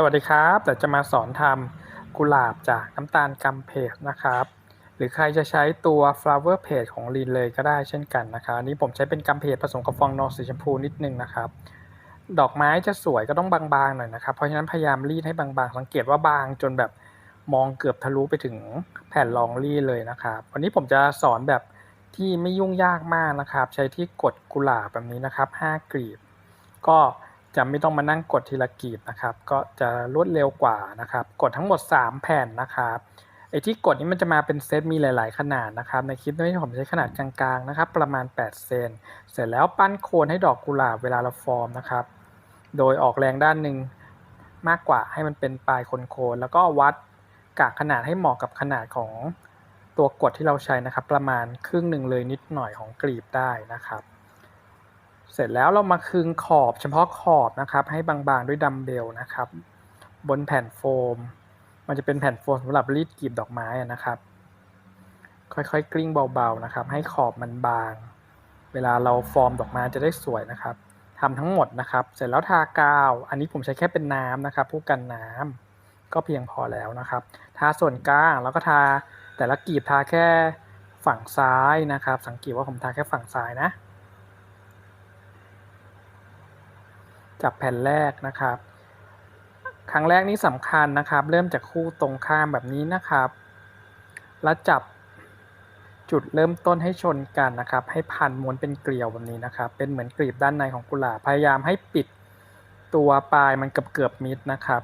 สวัสดีครับเดี๋ยวจะมาสอนทำกุหลาบจากน้ำตาลกำเพจนะครับ หรือใครจะใช้ตัว flower page ของลีนเลยก็ได้เช่นกันนะครับอันนี้ผมใช้เป็นกำเพจผสมกับฟองนมสีชมพูนิดนึงนะครับ ดอกไม้จะสวยก็ต้องบางๆหน่อยนะครับ เพราะฉะนั้นพยายามรีดให้บางๆ สังเกตว่าบางจนแบบมองเกือบทะลุไปถึงแผ่นรองรีดเลยนะครับ วันนี้ผมจะสอนแบบที่ไม่ยุ่งยากมากนะครับ ใช้ที่กดกุหลาบแบบนี้นะครับ 5กลีบ ก็ จะไม่ต้องมานั่งกดทีละกีบนะครับ ก็จะรวดเร็วกว่านะครับ กดทั้งหมด 3 แผ่นนะครับไอ้ที่กดนี้มันจะมาเป็นเซตมีหลาย ๆ ขนาดนะครับ ในคลิปนี้ผมใช้ขนาดกลางๆนะครับ ประมาณ 8 เซนเสร็จแล้วปั้นโคนให้ดอกกุหลาบเวลาเราฟอร์มนะครับ โดยออกแรงด้านหนึ่งมากกว่าให้มันเป็นปลายโคนๆแล้วก็วัดกากขนาดให้เหมาะกับขนาดของตัวกดที่เราใช้นะครับ ประมาณครึ่งหนึ่งเลยนิดหน่อยของกลีบได้นะครับ เสร็จแล้วเรามาคึงขอบเฉพาะขอบนะครับ ให้บางๆด้วยดัมเบลนะครับ บนแผ่นโฟม มันจะเป็นแผ่นโฟมสำหรับรีดกลีบดอกไม้นะครับ ค่อยๆกลิ้งเบาๆนะครับ ให้ขอบมันบาง เวลาเราฟอร์มดอกไม้จะได้สวยนะครับทำทั้งหมดนะครับ เสร็จแล้วทากาว อันนี้ผมใช้แค่เป็นน้ำนะครับผู้กันน้ำก็เพียงพอแล้วนะครับ ทาส่วนกลางแล้วก็ทาแต่ละกลีบทาแค่ฝั่งซ้ายนะครับ สังเกตว่าผมทาแค่ฝั่งซ้ายนะ จับแผ่นแรกนะครับ ครั้งแรกนี้สำคัญนะครับ เริ่มจากคู่ตรงข้ามแบบนี้นะครับ แล้วจับจุดเริ่มต้นให้ชนกันนะครับ ให้พันม้วนเป็นเกลียวแบบนี้นะครับ เป็นเหมือนกลีบด้านในของกุหลาบพยายามให้ปิดตัวปลายมันเกือบเกือบมิดนะครับ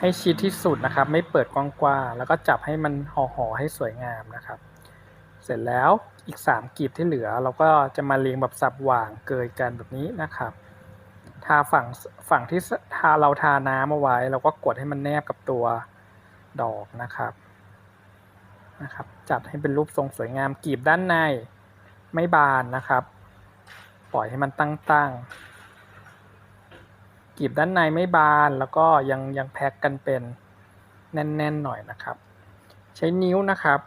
ให้ชิดที่สุดนะครับ ไม่เปิดกว้างๆแล้วก็จับให้มันห่อๆให้สวยงามนะครับ เสร็จแล้วอีก 3กลีบที่เหลือ เราก็จะมาเรียงแบบสับหว่างเกยกันแบบนี้นะครับ ทาฝั่งฝั่งที่ทาเราทาน้ำเอาไว้เราก็กดให้มันแนบกับตัวดอกนะครับนะครับ จัดให้เป็นรูปทรงสวยงามกีบด้านในไม่บานนะครับ ปล่อยให้มันตั้งๆกีบด้านในไม่บานแล้วก็ยังยังแพ็กกันเป็นแน่นๆหน่อยนะครับ ใช้นิ้วนะครับ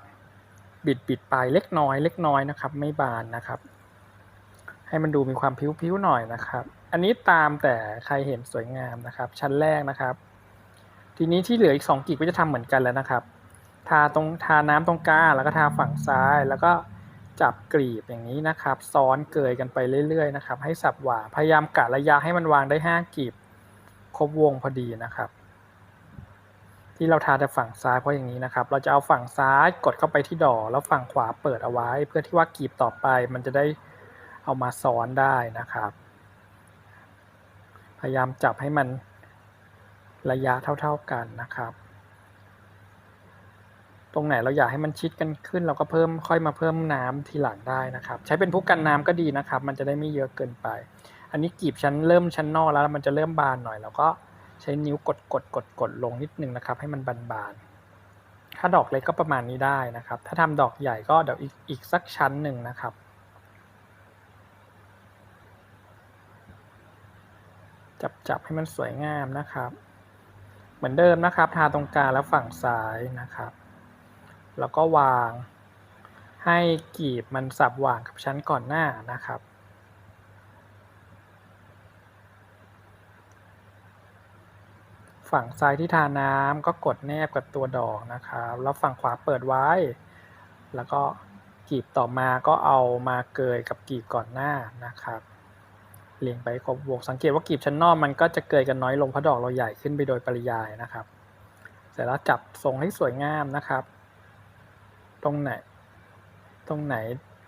บิดบิดปลายเล็กน้อยเล็กน้อยนะครับ ไม่บานนะครับ ให้มันดูมีความพิ้วๆหน่อยนะครับ อันนี้ตามแต่ใครเห็นสวยงามนะครับ ชั้นแรกนะครับ ทีนี้ที่เหลืออีก2กลีบก็จะทำเหมือนกันแล้วนะครับ ทาตรงทาน้ำตรงกลางแล้วก็ทาฝั่งซ้ายแล้วก็จับกลีบอย่างนี้นะครับ ซ้อนเกยกันไปเรื่อยๆนะครับ ให้สับหวาพยายามกะระยะให้มันวางได้5กลีบครบวงพอดีนะครับ ที่เราทาแต่ฝั่งซ้ายเพราะอย่างนี้นะครับ เราจะเอาฝั่งซ้ายกดเข้าไปที่ดอกแล้วฝั่งขวาเปิดเอาไว้ เพื่อที่ว่ากลีบต่อไปมันจะได้เอามาซ้อนได้นะครับ พยายามจับให้มันระยะเท่าๆกันนะครับ ตรงไหนเราอยากให้มันชิดกันขึ้น เราก็เพิ่มค่อยมาเพิ่มน้ำทีหลังได้นะครับ ใช้เป็นผู้กันน้ำก็ดีนะครับ มันจะได้ไม่เยอะเกินไป อันนี้กีบชั้นเริ่มชั้นนอกแล้วมันจะเริ่มบานหน่อยเราก็ใช้นิ้วกดกดกดกดลงนิดนึงนะครับ ให้มันบานๆถ้าดอกเล็กก็ประมาณนี้ได้นะครับ ถ้าทำดอกใหญ่ก็เดี๋ยวอีกอีกสักชั้นหนึ่งนะครับ จับจับให้มันสวยงามนะครับ เหมือนเดิมนะครับทาตรงกลางแล้วฝั่งซ้ายนะครับ แล้วก็วางให้กีบมันสับหว่างกับชั้นก่อนหน้านะครับฝั่งซ้ายที่ทาน้ำก็กดแนบกับตัวดอกนะครับ แล้วฝั่งขวาเปิดไว้ แล้วก็กีบต่อมาก็เอามาเกยกับกีบก่อนหน้านะครับ เรียงไปครบวงสังเกตว่ากีบชั้นนอกมันก็จะเกยกันน้อยลงเพราะดอกเราใหญ่ขึ้นไปโดยปริยายนะครับ เสร็จแล้วจับทรงให้สวยงามนะครับ ตรงไหน ตรงไหน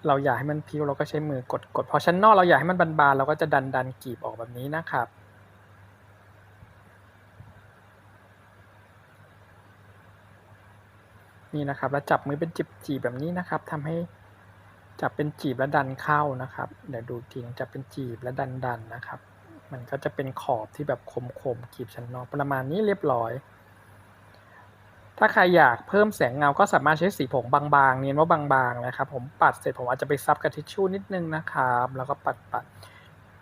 เราอยากให้มันพิ้วเราก็ใช้มือกดกดพอชั้นนอกเราอยากให้มันบานๆเราก็จะดันดันกีบออกแบบนี้นะครับนี่นะครับแล้วจับมือเป็นจีบๆแบบนี้นะครับทำให้ จับเป็นจีบและดันเข้านะครับ เดี๋ยวดูทีนึงจับเป็นจีบและดันดันนะครับ มันก็จะเป็นขอบที่แบบคมๆกีบชั้นนอกประมาณนี้เรียบร้อย ถ้าใครอยากเพิ่มแสงเงาก็สามารถใช้สีผงบางๆเนียนว่าบางๆนะครับ ผมปัดเสร็จผมอาจจะไปซับกับทิชชู่นิดนึงนะครับ แล้วก็ปัดปัด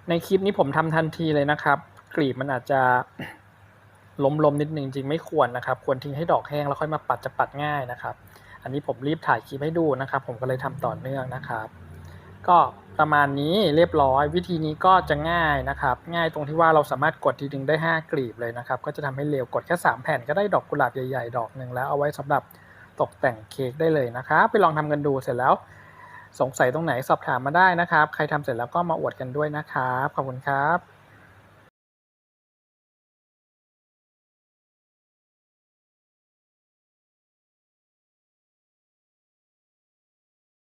ในคลิปนี้ผมทำทันทีเลยนะครับ กลีบมันอาจจะล้มๆนิดนึงจริงไม่ควรนะครับ ควรทิ้งให้ดอกแห้งแล้วค่อยมาปัดจะปัดง่ายนะครับ อันนี้ผมรีบถ่ายคลิปให้ดูนะครับ ผมก็เลยทำต่อเนื่องนะครับ ก็ประมาณนี้เรียบร้อย วิธีนี้ก็จะง่ายนะครับ ง่ายตรงที่ว่าเราสามารถกดทีนึงได้ 5 กลีบเลยนะครับ ก็จะทำให้เร็วกดแค่ 3 แผ่นก็ได้ดอกกุหลาบใหญ่ๆ ดอกหนึ่งแล้วเอาไว้สำหรับตกแต่งเค้กได้เลยนะครับ ไปลองทำกันดูเสร็จแล้ว สงสัยตรงไหนสอบถามมาได้นะครับ ใครทำเสร็จแล้วก็มาอวดกันด้วยนะครับขอบคุณครับ